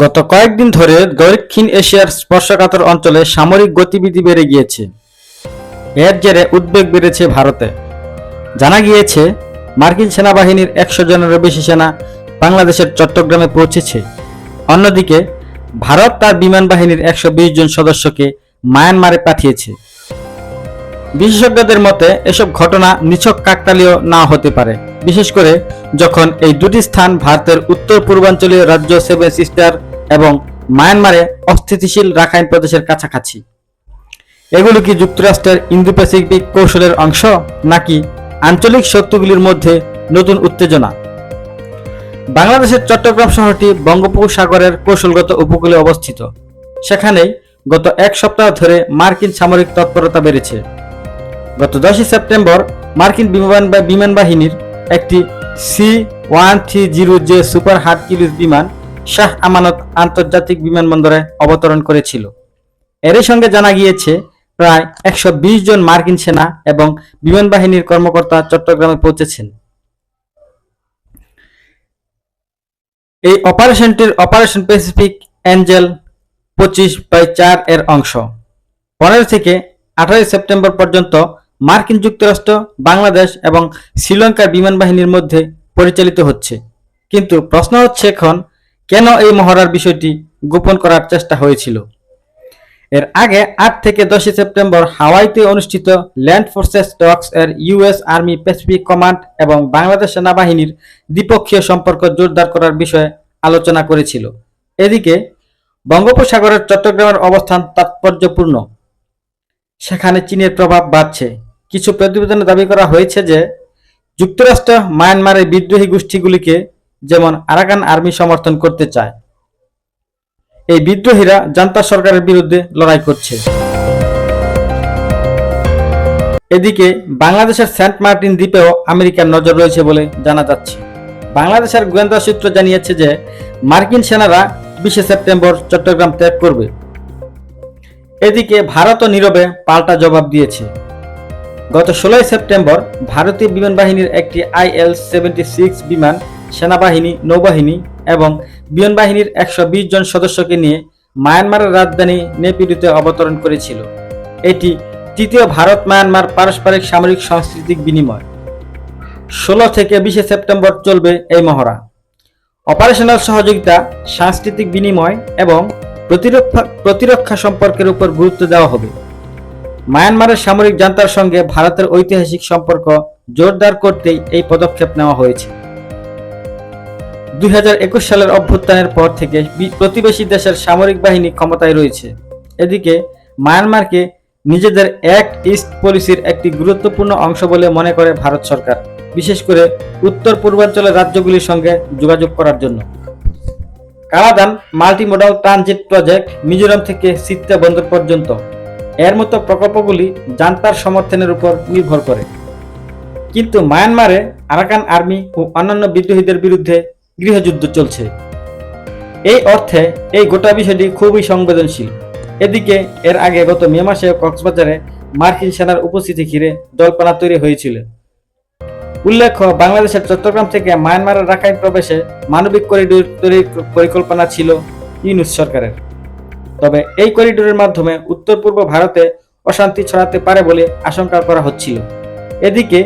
গত কয়েকদিন ধরে দক্ষিণ এশিয়ার স্পর্শকাতর অঞ্চলে সামরিক গতিবিধি বেড়ে গিয়েছে। এর জেরে উদ্বেগ বেড়েছে ভারতে। জানা গিয়েছে, মার্কিন সেনাবাহিনীর একশো জনেরও বেশি সেনা বাংলাদেশের চট্টগ্রামে পৌঁছেছে। অন্যদিকে, ভারত তার বিমান বাহিনীর একশো বিশ জন সদস্যকে মায়ানমারে পাঠিয়েছে। বিশেষজ্ঞদের মতে, এসব ঘটনা নিছক কাকতালীয় না হতে পারে। বিশেষ করে যখন এই দুটি স্থান ভারতের উত্তর পূর্বাঞ্চলীয় রাজ্য সেভেন সিস্টার এবং মায়ানমারে অস্থিতিশীল রাখাইন প্রদেশের কাছাকাছি। এগুলো কি যুক্তরাষ্ট্রের ইন্দো প্যাসিফিক কৌশলের অংশ, নাকি আঞ্চলিক শক্তিগুলির মধ্যে নতুন উত্তেজনা? বাংলাদেশের চট্টগ্রাম শহরটি বঙ্গোপসাগরের কৌশলগত উপকূলে অবস্থিত। সেখানেই গত এক সপ্তাহ ধরে মার্কিন সামরিক তৎপরতা বেড়েছে। গত দশই সেপ্টেম্বর মার্কিন বিমান বিমান বাহিনীর একটি C one three zero J super Hercules বিমান শাহ আমানত আন্তর্জাতিক বিমানবন্দরে অবতরণ করেছিল। এরই সঙ্গে জানা গিয়েছে, প্রায় একশো বিশ জন মার্কিন সেনা এবং বিমান বাহিনীর কর্মকর্তা চট্টগ্রামে পৌঁছেছেন। এই অপারেশনটির অপারেশন প্যাসিফিক অ্যাঞ্জেল পঁচিশ বাই চার এর অংশ। পনেরো থেকে আঠারোই সেপ্টেম্বর পর্যন্ত মার্কিন যুক্তরাষ্ট্র, বাংলাদেশ এবং শ্রীলঙ্কার বিমান বাহিনীর মধ্যে পরিচালিত হচ্ছে। কিন্তু প্রশ্ন হচ্ছে এখন, কেন এই মহড়ার বিষয়টি গোপন করার চেষ্টা হয়েছিল? এর আগে আট থেকে দশই সেপ্টেম্বর হাওয়াইতে অনুষ্ঠিত ল্যান্ড ফোর্সেস ডক্স এর ইউএস আর্মি প্যাসিফিক কমান্ড এবং বাংলাদেশ সেনাবাহিনীর দ্বিপক্ষীয় সম্পর্ক জোরদার করার বিষয়ে আলোচনা করেছিল। এদিকে, বঙ্গোপসাগরের চট্টগ্রামের অবস্থান তাৎপর্যপূর্ণ। সেখানে চীনের প্রভাব বাড়ছে। কিছু প্রতিবেদনে দাবি করা হয়েছে যে, যুক্তরাষ্ট্র, মায়ানমারের বিদ্রোহী গোষ্ঠীগুলিকে যেমন আরাকান আর্মি সমর্থন করতে চায়, এই বিদ্রোহীরা জান্তা সরকারের বিরুদ্ধে লড়াই করছে। এদিকে, বাংলাদেশের সেন্ট মার্টিন দ্বীপেও আমেরিকার নজর রয়েছে বলে জানা যাচ্ছে। বাংলাদেশের গোয়েন্দা সূত্র জানিয়েছে যে, মার্কিন সেনারা বিশে সেপ্টেম্বর চট্টগ্রাম ত্যাগ করবে। এদিকে, ভারতও নীরবে পাল্টা জবাব দিয়েছে। গত ষোলোই সেপ্টেম্বর ভারতীয় বিমান বাহিনীর একটি আইএল সেভেন্টি সিক্স বিমান, সেনাবাহিনী, নৌবাহিনী এবং বিমান বাহিনীর একশো বিশ জন সদস্যকে নিয়ে মায়ানমারের রাজধানী নেপিডুতে অবতরণ করেছিল। এটি তৃতীয় ভারত মায়ানমার পারস্পরিক সামরিক সাংস্কৃতিক বিনিময়। ষোলো থেকে বিশে সেপ্টেম্বর চলবে এই মহড়া। অপারেশনাল সহযোগিতা, সাংস্কৃতিক বিনিময় এবং প্রতিরক্ষা প্রতিরক্ষা সম্পর্কের উপর গুরুত্ব দেওয়া হবে। মায়ানমারের সামরিক জান্তার সঙ্গে ভারতের ঐতিহাসিক সম্পর্ক জোরদার করতেই এই পদক্ষেপ নেওয়া হয়েছে। দুই হাজার একুশ সালের অভ্যুত্থানের পর থেকে প্রতিবেশী দেশের সামরিক বাহিনী ক্ষমতায় রয়েছে। এদিকে মায়ানমারকে নিজেদের এক ইস্ট পলিসির একটি গুরুত্বপূর্ণ অংশ বলে মনে করে ভারত সরকার, বিশেষ করে উত্তর পূর্বাঞ্চলের রাজ্যগুলির সঙ্গে যোগাযোগ করার জন্য। Kaladan multi modal transit project Mizoram থেকে সিত্তা বন্দর পর্যন্ত। এর মতো প্রকল্পগুলি জান্তার সমর্থনের উপর নির্ভর করে। কিন্তু মায়ানমারে আরাকান আর্মি ও অন্যান্য বিদ্রোহীদের বিরুদ্ধে গৃহযুদ্ধ চলছে। এই অর্থে এই গোটা বিষয়টি খুবই সংবেদনশীল। এদিকে, এর আগে গত মে মাসে কক্সবাজারে মার্কিন সেনার উপস্থিতি ঘিরে জল্পনা তৈরি হয়েছিল। উল্লেখ্য, বাংলাদেশের চট্টগ্রাম থেকে মায়ানমারের রাখাইন প্রবেশে মানবিক করিডোর তৈরির পরিকল্পনা ছিল ইউনুস সরকারের। তবে এই করিডোরের মাধ্যমে উত্তর পূর্ব ভারতে অশান্তি ছড়াতে পারে বলে আশঙ্কা করা হচ্ছিল। এদিকে,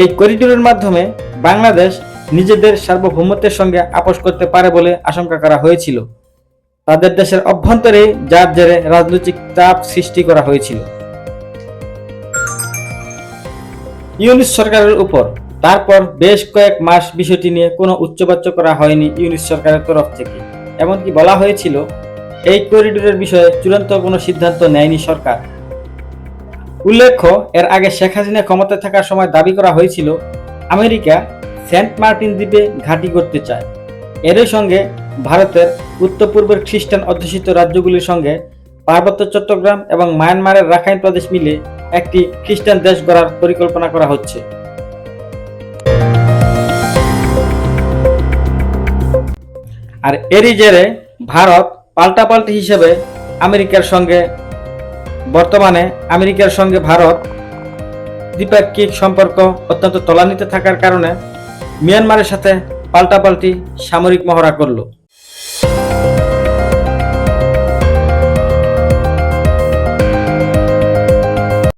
এই করিডোরের মাধ্যমে বাংলাদেশ নিজেদের সার্বভৌমত্বের সঙ্গে আপোষ করতে পারে বলে আশঙ্কা করা হয়েছিল। তাদের দেশের অভ্যন্তরে যার জেরে রাজনৈতিক চাপ সৃষ্টি করা হয়েছিল। ইউনিস সরকারের উপর তারপর বেশ কয়েক মাস বিষয়টি নিয়ে কোনো উচ্চবাচ্য করা হয়নি ইউনিস সরকারের তরফ থেকে। এমনকি বলা হয়েছিল এই করিডোরের বিষয়ে চূড়ান্ত কোনো সিদ্ধান্ত নেয়নি সরকার। উল্লেখ্য, এর আগে শেখ হাসিনা ক্ষমতায় থাকার সময় দাবি করা হয়েছিল, আমেরিকা সেন্ট মার্টিন দ্বীপে ঘাঁটি করতে চায়। এরই সঙ্গে ভারতের উত্তর পূর্বের খ্রিস্টান অধ্যুষিত রাজ্যগুলির সঙ্গে পার্বত্য চট্টগ্রাম এবং মায়ানমারের রাখাইন প্রদেশ মিলে একটি খ্রিস্টান দেশ গড়ার পরিকল্পনা করা হচ্ছে। আর এরই জেরে ভারত পাল্টাপাল্টি হিসেবে আমেরিকার সঙ্গে, বর্তমানে আমেরিকার সঙ্গে ভারত দ্বিপাক্ষিক সম্পর্ক অত্যন্ত তলানিতে থাকার কারণে মিয়ানমারের সাথে পাল্টাপাল্টি সামরিক মহড়া করল।